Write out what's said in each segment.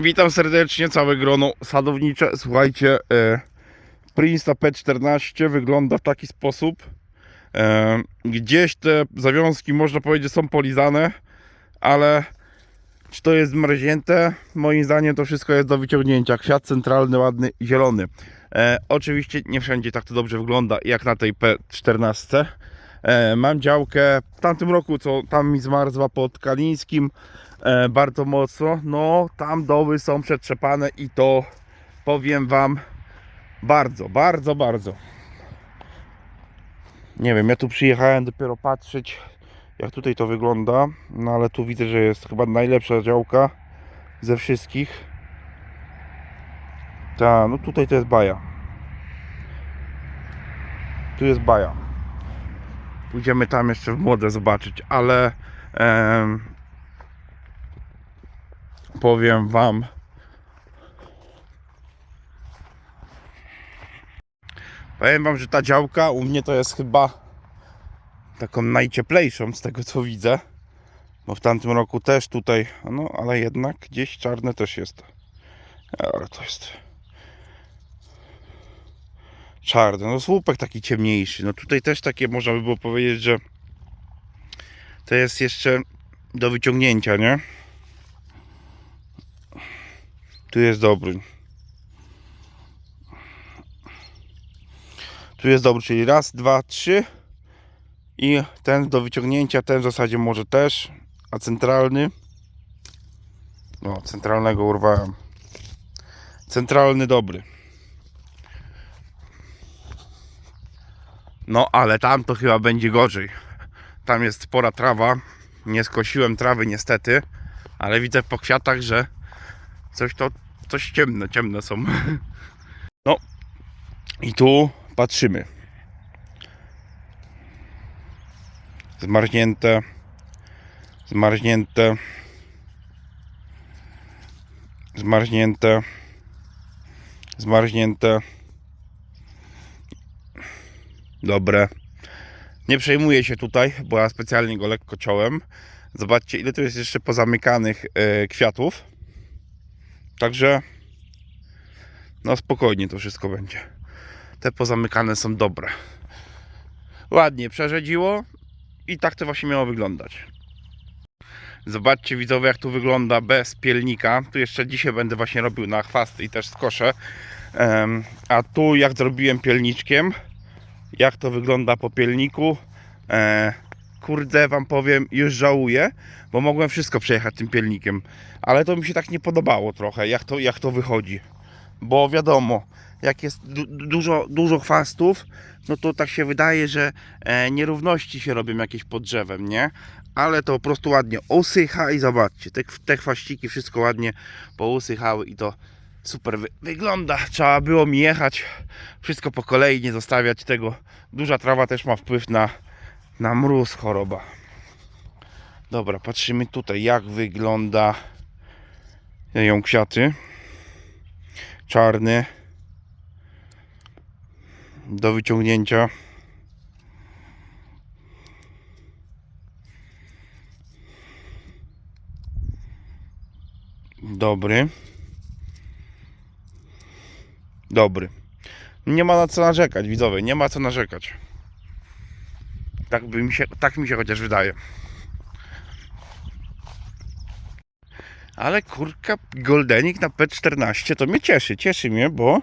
Witam serdecznie, całe grono sadownicze. Słuchajcie, e, Prince P14 wygląda w taki sposób. E, gdzieś te zawiązki, można powiedzieć, są polizane, ale czy to jest zmarznięte? Moim zdaniem to wszystko jest do wyciągnięcia. Kwiat centralny, ładny, zielony. E, oczywiście nie wszędzie tak to dobrze wygląda, jak na tej P14. E, mam działkę w tamtym roku, co tam mi zmarzła pod Kalińskim e, bardzo mocno. No, tam doły są przetrzepane i to powiem Wam bardzo, bardzo, bardzo. Nie wiem, ja tu przyjechałem dopiero patrzeć, jak tutaj to wygląda. No, ale tu widzę, że jest chyba najlepsza działka ze wszystkich. Ta, no tutaj to jest baja. Tu jest baja. Pójdziemy tam jeszcze w młode zobaczyć, ale em, powiem Wam. Powiem Wam, że ta działka u mnie to jest chyba taką najcieplejszą z tego co widzę. Bo w tamtym roku też tutaj, no ale jednak gdzieś czarne też jest. Ale to jest czarny. No słupek taki ciemniejszy. No tutaj też takie można by było powiedzieć, że to jest jeszcze do wyciągnięcia, nie? Tu jest dobry. Tu jest dobry, czyli raz, dwa, trzy. I ten do wyciągnięcia, ten w zasadzie może też. A centralny. No, centralnego urwałem. Centralny dobry. No, ale tam to chyba będzie gorzej. Tam jest spora trawa. Nie skosiłem trawy niestety, ale widzę po kwiatach, że coś to coś ciemne, ciemne są. No i tu patrzymy. Zmarznięte, zmarznięte, zmarznięte, zmarznięte. Dobre. Nie przejmuję się tutaj, bo ja specjalnie go lekko ciąłem. Zobaczcie, ile tu jest jeszcze pozamykanych e, kwiatów. Także no spokojnie to wszystko będzie. Te pozamykane są dobre. Ładnie przerzedziło i tak to właśnie miało wyglądać. Zobaczcie widzowie jak tu wygląda bez pielnika. Tu jeszcze dzisiaj będę właśnie robił na chwasty i też skoszę. A tu jak zrobiłem pielniczkiem, jak to wygląda po pielniku. E, kurde, wam powiem, już żałuję, bo mogłem wszystko przejechać tym pielnikiem, ale to mi się tak nie podobało trochę, jak to, jak to wychodzi. Bo wiadomo, jak jest du dużo, dużo chwastów, no to tak się wydaje, że e, nierówności się robią jakieś pod drzewem, nie? Ale to po prostu ładnie usycha i zobaczcie, te, te chwaściki wszystko ładnie pousychały i to super wy wygląda. Trzeba było mi jechać wszystko po kolei, nie zostawiać tego. Duża trawa też ma wpływ na, na mróz, choroba. Dobra, patrzymy tutaj, jak wygląda ją kwiaty. Czarny. Do wyciągnięcia. Dobry. Dobry. Nie ma na co narzekać, widzowie, nie ma co narzekać. Tak, by mi się, tak mi się chociaż wydaje. Ale kurka, goldenik na P14 to mnie cieszy, cieszy mnie, bo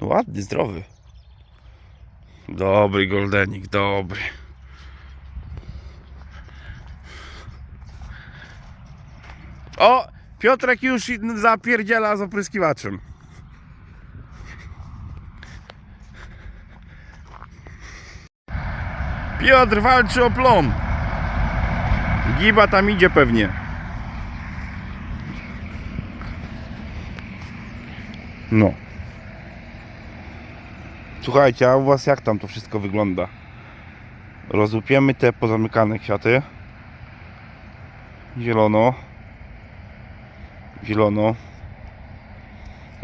no ładny, zdrowy. Dobry goldenik, dobry. O! Piotrek już zapierdziela z opryskiwaczem. Piotr walczy o plon. Giba tam idzie pewnie. No. Słuchajcie, a u was jak tam to wszystko wygląda? Rozłupiemy te pozamykane kwiaty. Zielono. Zielono.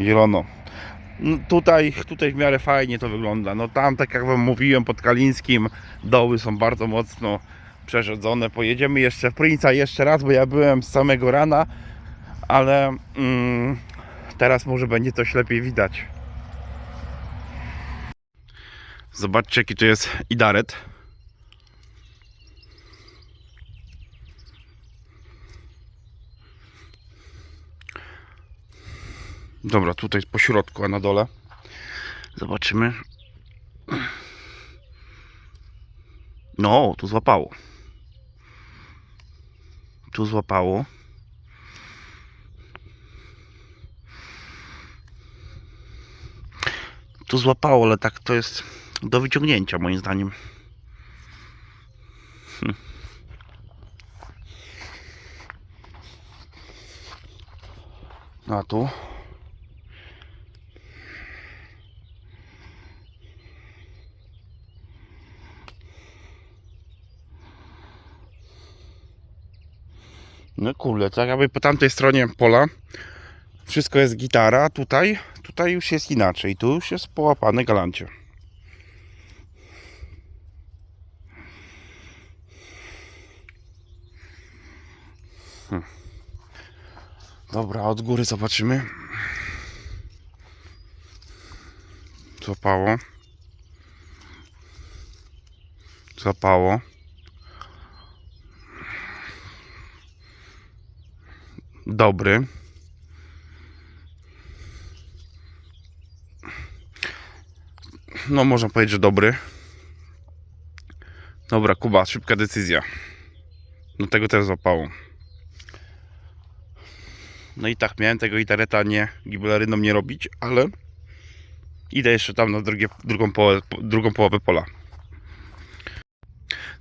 Zielono. No tutaj, tutaj w miarę fajnie to wygląda. No tam, tak jak Wam mówiłem, pod Kalińskim doły są bardzo mocno przerzedzone. Pojedziemy jeszcze w Princa jeszcze raz, bo ja byłem z samego rana. ale mm, teraz może będzie coś lepiej widać. Zobaczcie, jaki to jest idaret. Dobra, tutaj po środku, a na dole. Zobaczymy. No, tu złapało. Tu złapało. Tu złapało, ale tak to jest do wyciągnięcia moim zdaniem. Hm. A tu? No kurde, tak jakby po tamtej stronie pola wszystko jest gitara, tutaj, tutaj już jest inaczej, tu już jest połapane galancie. Hm. Dobra, od góry zobaczymy. Złapało. Złapało. Dobry. No, można powiedzieć, że dobry. Dobra, Kuba, szybka decyzja. No tego też złapało. No i tak, miałem tego itareta nie gibelaryną nie robić, ale idę jeszcze tam na drugie, drugą, połowę, drugą połowę pola.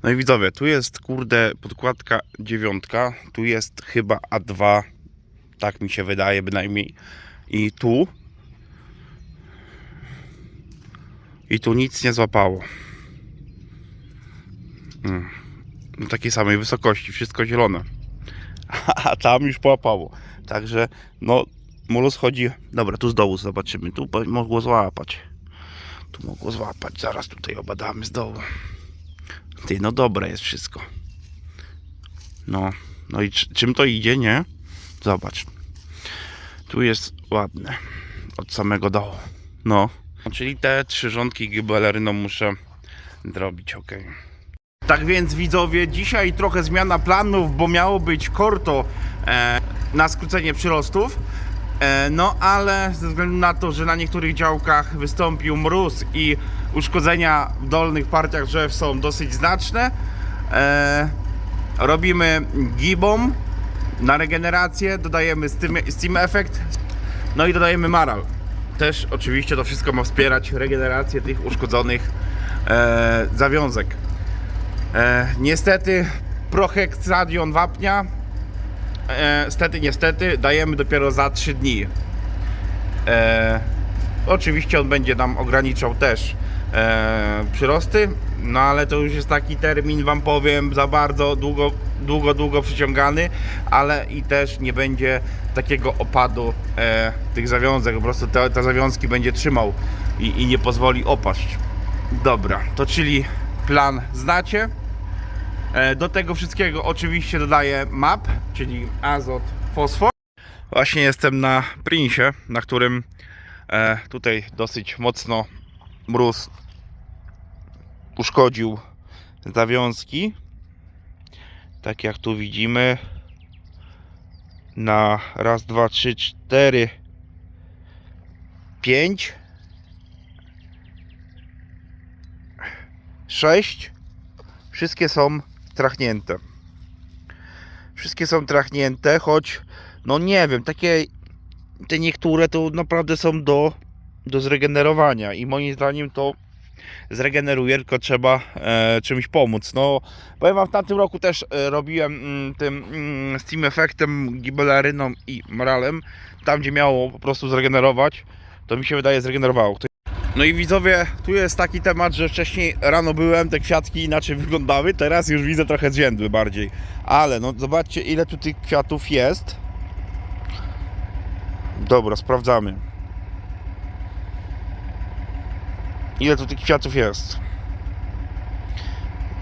No i widzowie, tu jest kurde podkładka dziewiątka, tu jest chyba A2, tak mi się wydaje bynajmniej. I tu i tu nic nie złapało. Mm. Na takiej samej wysokości, wszystko zielone. A tam już połapało. Także no mulus chodzi. Dobra, tu z dołu zobaczymy. Tu mogło złapać. Tu mogło złapać. Zaraz tutaj obadamy z dołu. Ty, no dobre jest wszystko. No, no i czy- czym to idzie, nie? Zobacz. Tu jest ładne. Od samego dołu. No. Czyli te trzy rządki gibeleryną muszę zrobić, ok. Tak więc widzowie, dzisiaj trochę zmiana planów, bo miało być korto e, na skrócenie przyrostów. E, no ale ze względu na to, że na niektórych działkach wystąpił mróz i uszkodzenia w dolnych partiach drzew są dosyć znaczne, e, robimy gibą na regenerację, dodajemy Steam, steam Effect, no i dodajemy Maral. Też oczywiście to wszystko ma wspierać regenerację tych uszkodzonych e, zawiązek. E, niestety proheksadion wapnia e, stety niestety dajemy dopiero za 3 dni. E, oczywiście on będzie nam ograniczał też e, przyrosty, no ale to już jest taki termin, wam powiem, za bardzo długo, długo, długo przyciągany, ale i też nie będzie takiego opadu e, tych zawiązek, po prostu te, te zawiązki będzie trzymał i, i nie pozwoli opaść. Dobra, to czyli plan znacie. E, Do tego wszystkiego oczywiście dodaję MAP, czyli azot, fosfor. Właśnie jestem na Prinsie, na którym e, tutaj dosyć mocno mróz uszkodził zawiązki. Tak jak tu widzimy. Na raz, dwa, trzy, cztery, pięć, sześć. Wszystkie są trachnięte. Wszystkie są trachnięte, choć no nie wiem, takie te niektóre to naprawdę są do, do zregenerowania i moim zdaniem to zregeneruje, tylko trzeba e, czymś pomóc. No, powiem Wam, w tamtym roku też e, robiłem mm, tym mm, Steam Effectem, Gibelaryną i Moralem, tam gdzie miało po prostu zregenerować, to mi się wydaje zregenerowało. No i widzowie, tu jest taki temat, że wcześniej rano byłem, te kwiatki inaczej wyglądały, teraz już widzę trochę zwiędły bardziej. Ale no zobaczcie ile tu tych kwiatów jest. Dobra, sprawdzamy. Ile tu tych kwiatów jest?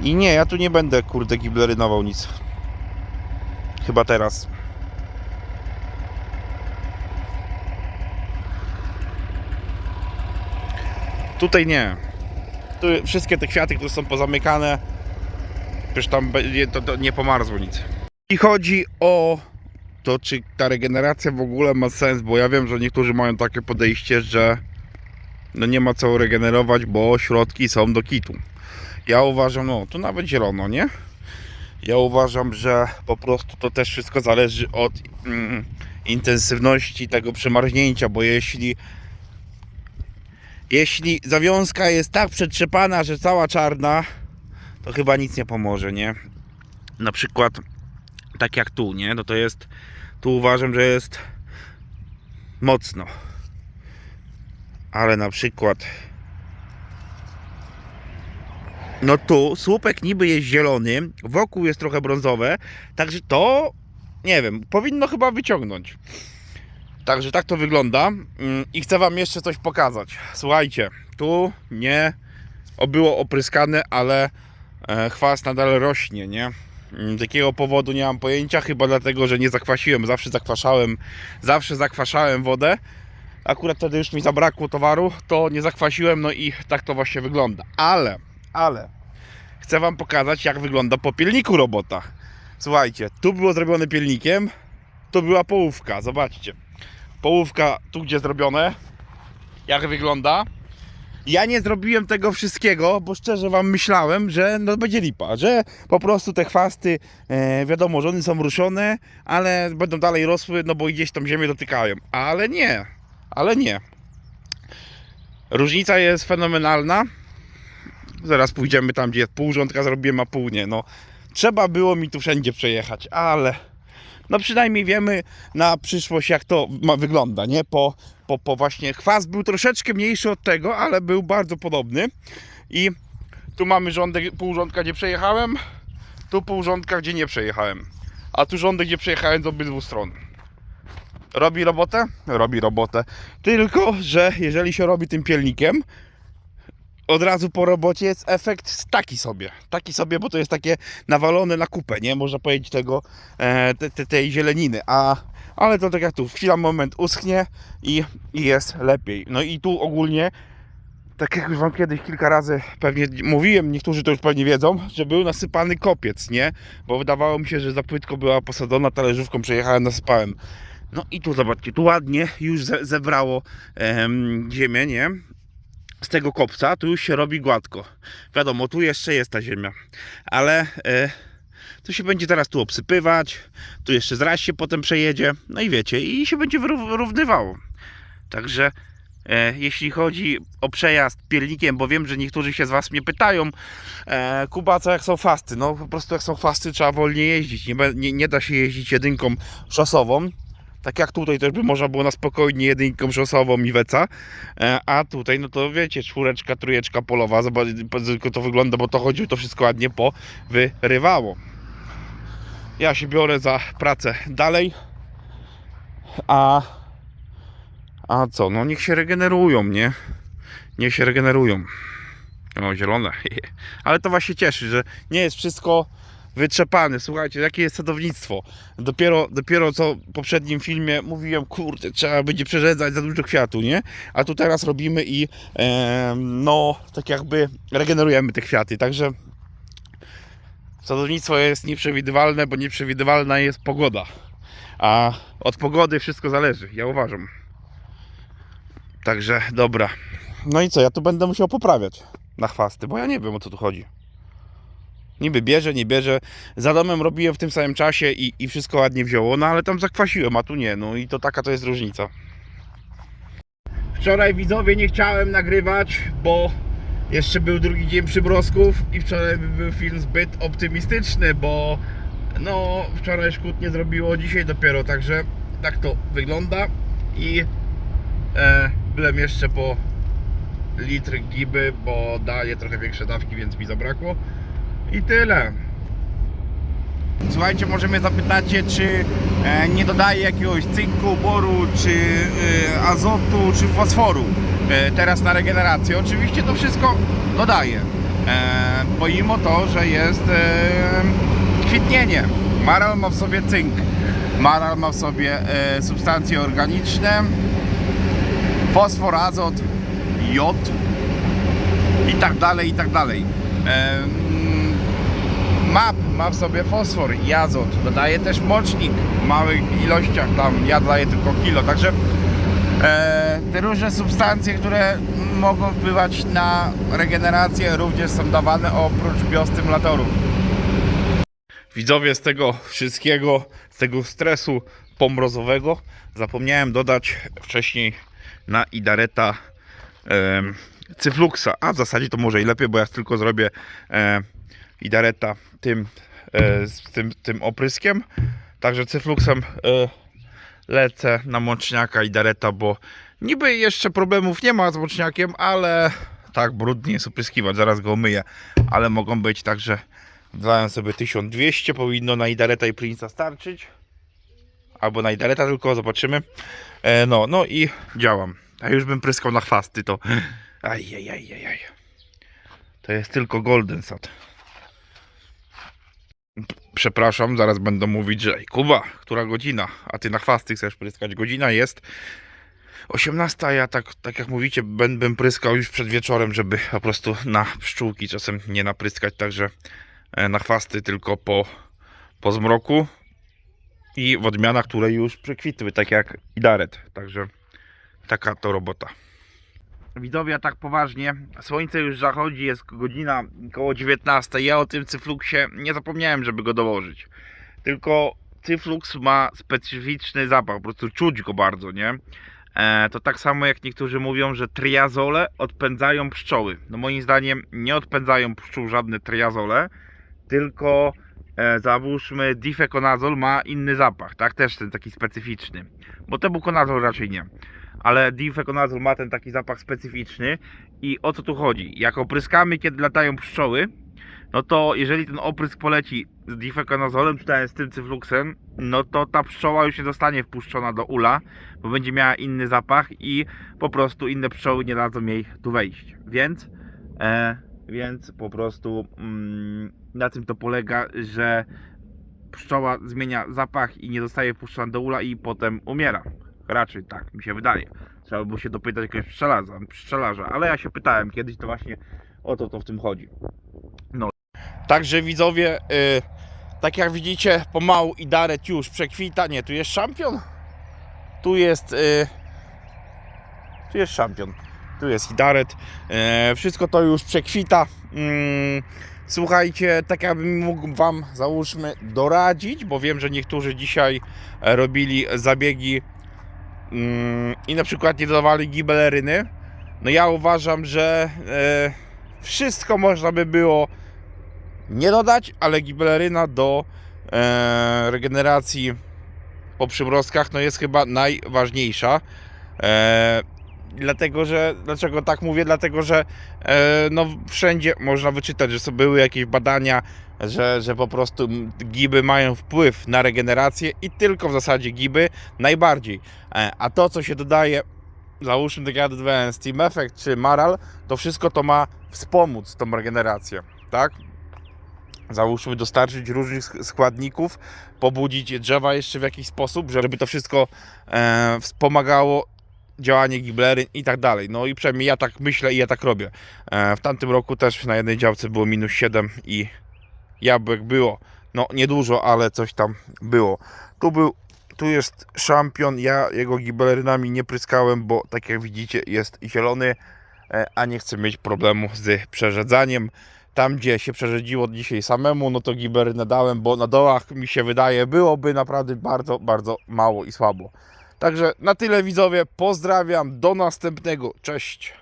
I nie, ja tu nie będę, kurde, giblerynował nic. Chyba teraz. Tutaj nie. Tu wszystkie te kwiaty, które są pozamykane, przecież tam nie, to, to nie pomarzło nic. I chodzi o to, czy ta regeneracja w ogóle ma sens, bo ja wiem, że niektórzy mają takie podejście, że no nie ma co regenerować, bo środki są do kitu. Ja uważam, no tu nawet zielono, nie? Ja uważam, że po prostu to też wszystko zależy od mm, intensywności tego przemarznięcia, bo jeśli jeśli zawiązka jest tak przetrzepana, że cała czarna, to chyba nic nie pomoże, nie? Na przykład tak jak tu, nie? No to jest tu uważam, że jest mocno. Ale na przykład no tu słupek niby jest zielony, wokół jest trochę brązowe, także to nie wiem, powinno chyba wyciągnąć. Także tak to wygląda Mm, i chcę wam jeszcze coś pokazać. Słuchajcie, tu nie było opryskane, ale e, chwast nadal rośnie, nie? Mm, Z jakiego powodu nie mam pojęcia, chyba dlatego, że nie zakwasiłem, zawsze zakwaszałem, zawsze zakwaszałem wodę. Akurat wtedy już mi zabrakło towaru, to nie zakwasiłem, no i tak to właśnie wygląda. Ale, ale chcę wam pokazać, jak wygląda po pilniku robota. Słuchajcie, tu było zrobione pilnikiem, tu była połówka, zobaczcie. Połówka tu gdzie zrobione, jak wygląda. Ja nie zrobiłem tego wszystkiego, bo szczerze wam myślałem, że no będzie lipa, że po prostu te chwasty, e, wiadomo, że one są ruszone, ale będą dalej rosły, no bo gdzieś tam ziemię dotykają. Ale nie, ale nie. Różnica jest fenomenalna. Zaraz pójdziemy tam, gdzie pół rządka zrobiłem, a pół nie. No, trzeba było mi tu wszędzie przejechać, ale no przynajmniej wiemy na przyszłość, jak to ma, wygląda, nie? Po, po, po właśnie chwast był troszeczkę mniejszy od tego, ale był bardzo podobny. I tu mamy rządek, pół rządka, gdzie przejechałem, tu pół rządka, gdzie nie przejechałem. A tu rządek, gdzie przejechałem z obydwu stron. Robi robotę? Robi robotę. Tylko, że jeżeli się robi tym pielnikiem, od razu po robocie jest efekt taki sobie. Taki sobie, bo to jest takie nawalone na kupę, nie? Można powiedzieć tego, e, te, te, tej zieleniny. A, ale to tak jak tu, chwila, moment uschnie i, i jest lepiej. No i tu ogólnie, tak jak już Wam kiedyś kilka razy pewnie mówiłem, niektórzy to już pewnie wiedzą, że był nasypany kopiec, nie? Bo wydawało mi się, że za płytko była posadzona talerzówką, przejechałem, nasypałem. No i tu zobaczcie, tu ładnie już ze, zebrało em, ziemię, nie? z tego kopca, tu już się robi gładko. Wiadomo, tu jeszcze jest ta ziemia, ale e, to się będzie teraz tu obsypywać, tu jeszcze zraz się potem przejedzie, no i wiecie, i się będzie wyrównywało. Także e, jeśli chodzi o przejazd piernikiem, bo wiem, że niektórzy się z Was mnie pytają, e, Kuba, co jak są fasty? No po prostu jak są fasty, trzeba wolniej jeździć, nie, nie, nie da się jeździć jedynką szosową, tak jak tutaj też by można było na spokojnie jedynką szosową i weca, E, a tutaj no to wiecie, czwóreczka, trójeczka polowa, zobacz, tylko to wygląda, bo to chodzi, to wszystko ładnie powyrywało. Ja się biorę za pracę dalej, a a co, no niech się regenerują, nie? Niech się regenerują. O, zielone. Ale to właśnie cieszy, że nie jest wszystko wytrzepane. Słuchajcie, jakie jest sadownictwo. Dopiero, dopiero co w poprzednim filmie mówiłem, kurde, trzeba będzie przerzedzać za dużo kwiatu, nie? A tu teraz robimy i e, no, tak jakby regenerujemy te kwiaty. Także sadownictwo jest nieprzewidywalne, bo nieprzewidywalna jest pogoda. A od pogody wszystko zależy, ja uważam. Także dobra. No i co, ja tu będę musiał poprawiać na chwasty, bo ja nie wiem o co tu chodzi. Niby bierze, nie bierze. Za domem robiłem w tym samym czasie i, i wszystko ładnie wzięło, no ale tam zakwasiłem, a tu nie. No i to taka to jest różnica. Wczoraj widzowie nie chciałem nagrywać, bo jeszcze był drugi dzień przymrozków i wczoraj był film zbyt optymistyczny, bo no wczoraj szkód nie zrobiło, dzisiaj dopiero, także tak to wygląda i e, byłem jeszcze po litr giby, bo daje trochę większe dawki, więc mi zabrakło. I tyle. Słuchajcie, może mnie zapytacie, czy e, nie dodaję jakiegoś cynku, boru, czy e, azotu, czy fosforu e, teraz na regenerację. Oczywiście to wszystko dodaję. Pomimo to, że jest kwitnienie. Maral ma w sobie cynk. Maral ma w sobie substancje organiczne, fosfor, azot, jod i tak dalej, i tak dalej. MAP ma w sobie fosfor i azot, dodaje też mocznik w małych ilościach, tam ja daję tylko kilo, także e, te różne substancje, które mogą wpływać na regenerację również są dawane oprócz biostymulatorów. Widzowie, z tego wszystkiego, z tego stresu pomrozowego zapomniałem dodać wcześniej na Idareta Cyfluxa, a w zasadzie to może i lepiej, bo ja tylko zrobię e, Idareta tym, e, z tym, tym opryskiem. Także Cyfluxem e, lecę na mączniaka Idareta, bo niby jeszcze problemów nie ma z mączniakiem, ale tak brudnie jest opryskiwać, zaraz go myję, ale mogą być, także wlałem sobie 1200, powinno na Idareta i Prince'a starczyć. Albo na Idareta tylko, zobaczymy. E, no, no i działam. A już bym pryskał na chwasty, to... Ajajajajaj. To jest tylko Golden Sat. Przepraszam, zaraz będą mówić, że "Ej, Kuba, która godzina? A ty na chwasty chcesz pryskać. Godzina jest 18, a ja tak, tak jak mówicie, będę pryskał już przed wieczorem, żeby po prostu na pszczółki czasem nie napryskać, także e, na chwasty tylko po, po zmroku i w odmianach, które już przekwitły, tak jak Idaret. Także taka to robota. Widzowie, tak poważnie, słońce już zachodzi, jest godzina około 19. Ja o tym cyfluksie nie zapomniałem, żeby go dołożyć. Tylko cyflux ma specyficzny zapach, po prostu czuć go bardzo, nie? E, to tak samo jak niektórzy mówią, że triazole odpędzają pszczoły. No moim zdaniem nie odpędzają pszczół żadne triazole, tylko e, załóżmy difekonazol ma inny zapach, tak? Też ten taki specyficzny. Bo tebukonazol raczej nie. Ale difekonazol ma ten taki zapach specyficzny i o co tu chodzi? Jak opryskamy, kiedy latają pszczoły, no to jeżeli ten oprysk poleci z difekonazolem, czy z tym cyfluxem, no to ta pszczoła już nie zostanie wpuszczona do ula, bo będzie miała inny zapach i po prostu inne pszczoły nie dadzą jej tu wejść. Więc, e, więc po prostu mm, na tym to polega, że pszczoła zmienia zapach i nie zostaje wpuszczona do ula i potem umiera. Raczej tak mi się wydaje. Trzeba by było się dopytać jakiegoś pszczelarza, pszczelarza, ale ja się pytałem kiedyś, to właśnie o to to w tym chodzi. No. Także widzowie, y, tak jak widzicie, pomału Idaret już przekwita. Nie, tu jest szampion. Tu jest. Y, tu jest szampion. Tu jest Idaret. Y, wszystko to już przekwita. Mm, Słuchajcie, tak jakbym mógł Wam, załóżmy, doradzić, bo wiem, że niektórzy dzisiaj e, robili zabiegi i na przykład nie dodawali gibeleryny. No ja uważam, że e, wszystko można by było nie dodać, ale gibeleryna do e, regeneracji po przymrozkach no jest chyba najważniejsza. E, dlatego, że dlaczego tak mówię? Dlatego, że no wszędzie można wyczytać, że były jakieś badania, że, że po prostu giby mają wpływ na regenerację i tylko w zasadzie giby najbardziej. E, a to, co się dodaje załóżmy tak jak Steam Effect czy Maral, to wszystko to ma wspomóc tą regenerację, tak? Załóżmy dostarczyć różnych sk- składników, pobudzić drzewa jeszcze w jakiś sposób, żeby to wszystko e, wspomagało działanie gibleryn i tak dalej. No i przynajmniej ja tak myślę i ja tak robię. E, w tamtym roku też na jednej działce było minus 7 i jabłek było. No niedużo, ale coś tam było. Tu był tu jest szampion. Ja jego gibelerynami nie pryskałem, bo tak jak widzicie jest zielony, e, a nie chcę mieć problemu z przerzedzaniem. Tam gdzie się przerzedziło dzisiaj samemu, no to giberynę dałem, bo na dołach mi się wydaje byłoby naprawdę bardzo, bardzo mało i słabo. Także na tyle widzowie, pozdrawiam, do następnego, cześć.